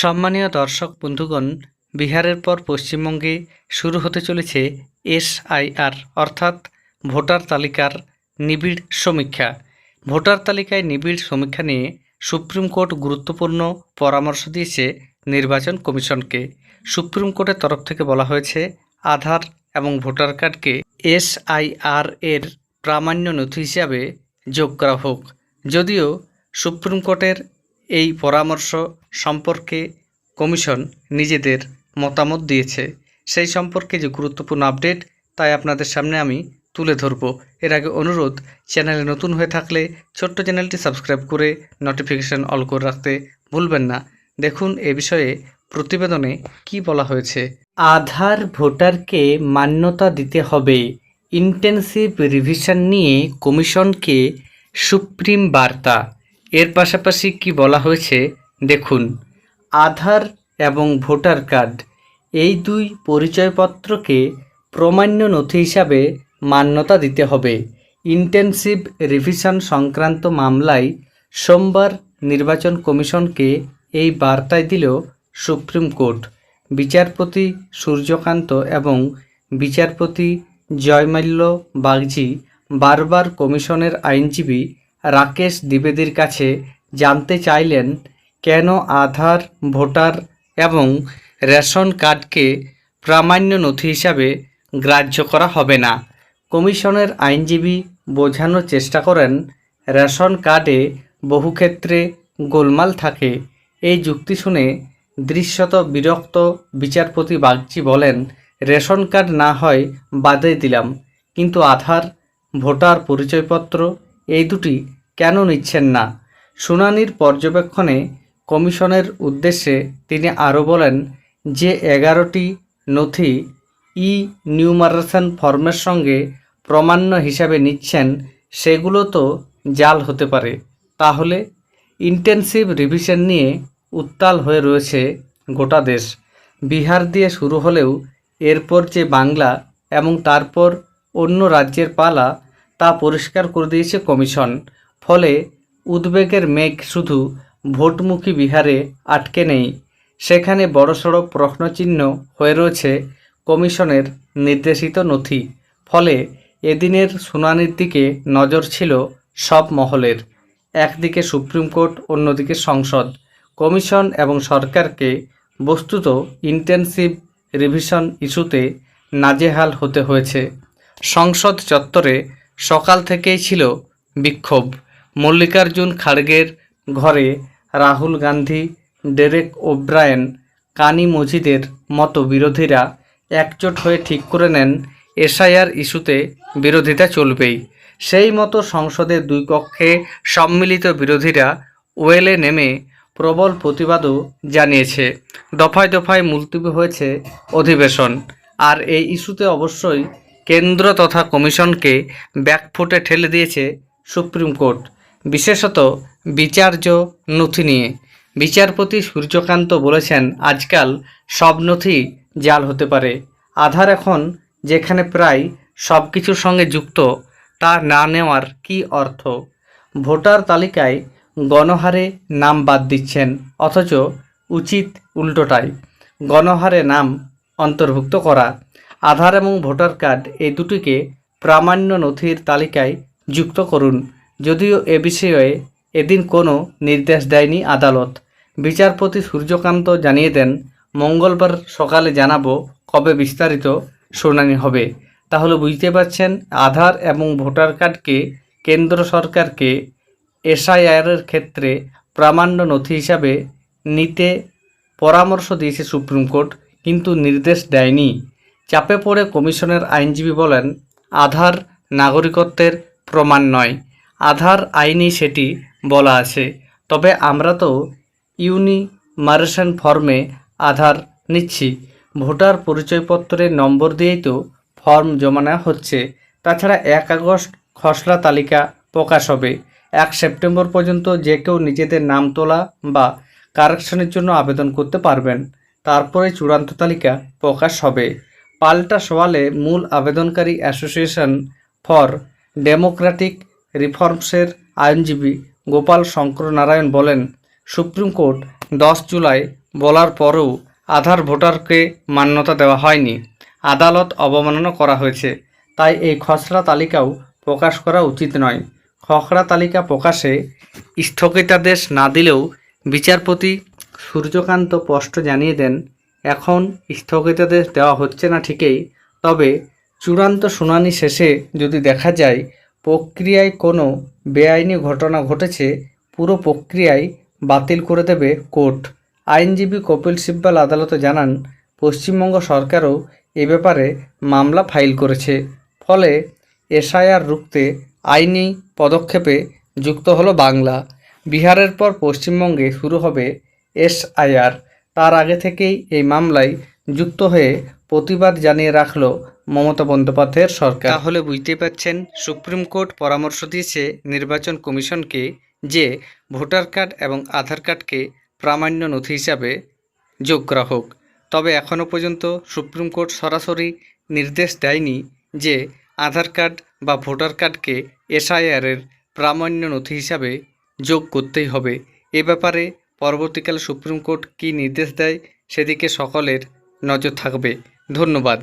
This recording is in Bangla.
সম্মানীয় দর্শক বন্ধুগণ, বিহারের পর পশ্চিমবঙ্গে শুরু হতে চলেছে এসআইআর, অর্থাৎ ভোটার তালিকার নিবিড় সমীক্ষা। ভোটার তালিকায় নিবিড় সমীক্ষা নিয়ে সুপ্রিম কোর্ট গুরুত্বপূর্ণ পরামর্শ দিয়েছে নির্বাচন কমিশনকে। সুপ্রিম কোর্টের তরফ থেকে বলা হয়েছে, আধার এবং ভোটার কার্ডকে এসআইআর এর প্রামাণ্য নথি হিসাবে যোগ করা হোক। যদিও সুপ্রিম কোর্টের এই পরামর্শ সম্পর্কে কমিশন নিজেদের মতামত দিয়েছে। সেই সম্পর্কে যে গুরুত্বপূর্ণ আপডেট, তাই আপনাদের সামনে আমি তুলে ধরব। এর আগে অনুরোধ, চ্যানেলে নতুন হয়ে থাকলে ছোট্ট চ্যানেলটি সাবস্ক্রাইব করে নোটিফিকেশন অল করে রাখতে ভুলবেন না। দেখুন এ বিষয়ে প্রতিবেদনে কি বলা হয়েছে। আধার ভোটারকে মান্যতা দিতে হবে। ইন্টেন্সিভ রিভিশন নিয়ে কমিশনকে সুপ্রিম বার্তা। এর পাশাপাশি কি বলা হয়েছে? দেখুন, আধার এবং ভোটার কার্ড, এই দুই পরিচয়পত্রকে প্রমাণ্য নথি হিসাবে মান্যতা দিতে হবে। ইন্টেন্সিভ রিভিশন সংক্রান্ত মামলায় সোমবার নির্বাচন কমিশনকে এই বার্তায় দিল সুপ্রিম কোর্ট। বিচারপতি সূর্যকান্ত এবং বিচারপতি জয়মাল্য বাগজি বারবার কমিশনের আইনজীবী রাকেশ দ্বিবেদীর কাছে জানতে চাইলেন কেন আধার, ভোটার এবং রেশন কার্ডকে প্রামাণ্য নথি হিসাবে গ্রাহ্য করা হবে না। কমিশনের আইনজীবী বোঝানোর চেষ্টা করেন, রেশন কার্ডে বহু ক্ষেত্রে গোলমাল থাকে। এই যুক্তি শুনে দৃশ্যত বিরক্ত বিচারপতি বাগচি বলেন, রেশন কার্ড না হয় বাদে দিলাম, কিন্তু আধার, ভোটার পরিচয়পত্র এই দুটি কেন নিচ্ছেন না? শুনানির পর্যবেক্ষণে কমিশনের উদ্দেশ্যে তিনি আরও বলেন যে এগারোটি নথি ই নিউমারেশন ফর্মের সঙ্গে প্রমাণ্য হিসাবে নিচ্ছেন, সেগুলো তো জাল হতে পারে। তাহলে ইন্টেন্সিভ রিভিশন নিয়ে উত্তাল হয়ে রয়েছে গোটা দেশ। বিহার দিয়ে শুরু হলেও এরপর যে বাংলা এবং তারপর অন্য রাজ্যের পালা তা পরিষ্কার করে দিয়েছে কমিশন। ফলে উদ্বেগের মেঘ শুধু ভোটমুখী বিহারে আটকে নেই। সেখানে বড়সড় প্রশ্নচিহ্ন হয়ে রয়েছে কমিশনের নির্দেশিত নথি। ফলে এদিনের শুনানির দিকে নজর ছিল সব মহলের। একদিকে সুপ্রিম কোর্ট, অন্যদিকে সংসদ। কমিশন এবং সরকারকে বস্তুত ইন্টেন্সিভ রিভিশন ইস্যুতে নাজেহাল হতে হয়েছে। সংসদ চত্বরে সকাল থেকেই ছিল বিক্ষোভ। মল্লিকার্জুন খাড়গের ঘরে রাহুল গান্ধী, ডেরেক ওব্রায়েন, কানি মজিদের মতো বিরোধীরা একজোট হয়ে ঠিক করে নেন এসআইআর ইস্যুতে বিরোধিতা চলবেই। সেই মতো সংসদের দুই কক্ষে সম্মিলিত বিরোধীরা ওয়েলে নেমে প্রবল প্রতিবাদও জানিয়েছে। দফায় দফায় মুলতবি হয়েছে অধিবেশন। আর এই ইস্যুতে অবশ্যই কেন্দ্র তথা কমিশনকে ব্যাকফুটে ঠেলে দিয়েছে সুপ্রিম কোর্ট। বিশেষত বিচার্য নথি নিয়ে। বিচারপতি সূর্যকান্ত বলেছেন, আজকাল সব নথি জাল হতে পারে। আধার এখন যেখানে প্রায় সব কিছুর সঙ্গে যুক্ত, তা না নেওয়ার কি অর্থ? ভোটার তালিকায় গণহারে নাম বাদ দিচ্ছেন, অথচ উচিত উল্টোটাই। গণহারে নাম অন্তর্ভুক্ত করা। আধার এবং ভোটার কার্ড এই দুটিকে প্রামাণ্য নথির তালিকায় যুক্ত করুন। যদিও এ বিষয়ে এদিন কোনো নির্দেশ দেয়নি আদালত। বিচারপতি সূর্যকান্ত জানিয়ে দেন, মঙ্গলবার সকালে জানাব কবে বিস্তারিত শুনানি হবে। তাহলে বুঝতে পারছেন, আধার এবং ভোটার কার্ডকে কেন্দ্র সরকারকে এসআইআরের ক্ষেত্রে প্রামাণ্য নথি হিসাবে নিতে পরামর্শ দিয়েছে সুপ্রিম কোর্ট, কিন্তু নির্দেশ দেয়নি। চাপে পড়ে কমিশনের আইনজীবী বলেন, আধার নাগরিকত্বের প্রমাণ নয়। আধার আইনেই সেটি বলা আছে। তবে আমরা তো ইউনিমারেশন ফর্মে আধার নিচ্ছি। ভোটার পরিচয়পত্রের নম্বর দিয়েই তো ফর্ম জমা নেওয়া হচ্ছে। তাছাড়া এক আগস্ট খসড়া তালিকা প্রকাশ হবে। এক সেপ্টেম্বর পর্যন্ত যে কেউ নিজেদের নাম তোলা বা কারেকশনের জন্য আবেদন করতে পারবেন। তারপরে চূড়ান্ত তালিকা প্রকাশ হবে। পাল্টা সওয়ালে মূল আবেদনকারী অ্যাসোসিয়েশন ফর ডেমোক্রেটিক রিফর্মসের আইনজীবী গোপাল শঙ্কর নারায়ণ বলেন, সুপ্রিম কোর্ট দশ জুলাই বলার পরেও আধার ভোটারকে মান্যতা দেওয়া হয়নি। আদালত অবমাননা করা হয়েছে। তাই এই খসড়া তালিকাও প্রকাশ করা উচিত নয়। খসড়া তালিকা প্রকাশে স্থগিতাদেশ না দিলেও বিচারপতি সূর্যকান্ত স্পষ্ট জানিয়ে দেন, এখন স্থগিতাদেশ দেওয়া হচ্ছে না ঠিকই। তবে চূড়ান্ত শুনানি শেষে যদি দেখা যায় প্রক্রিয়ায় কোনো বেআইনি ঘটনা ঘটেছে, পুরো প্রক্রিয়ায় বাতিল করে দেবে কোর্ট। আইনজীবী কপিল সিব্বাল আদালতে জানান, পশ্চিমবঙ্গ সরকারও এ ব্যাপারে মামলা ফাইল করেছে। ফলে এসআইআর রুখতে আইনি পদক্ষেপে যুক্ত হলো বাংলা। বিহারের পর পশ্চিমবঙ্গে শুরু হবে এসআইআর। তার আগে থেকেই এই মামলায় যুক্ত হয়ে প্রতিবাদ জানিয়ে রাখল মমতা বন্দ্যোপাধ্যায়ের সরকার। তাহলে বুঝতেই পাচ্ছেন সুপ্রিম কোর্ট পরামর্শ দিয়েছে নির্বাচন কমিশনকে যে ভোটার কার্ড এবং আধার কার্ডকে প্রামাণ্য নথি হিসাবে যোগ করা হোক। তবে এখনও পর্যন্ত সুপ্রিম কোর্ট সরাসরি নির্দেশ দেয়নি যে আধার কার্ড বা ভোটার কার্ডকে এসআইআরের প্রামাণ্য নথি হিসাবে যোগ করতেই হবে। এ ব্যাপারে পরবর্তীকালে সুপ্রিম কোর্ট কী নির্দেশ দেয়, সেদিকে সকলের নজর থাকবে। ধন্যবাদ।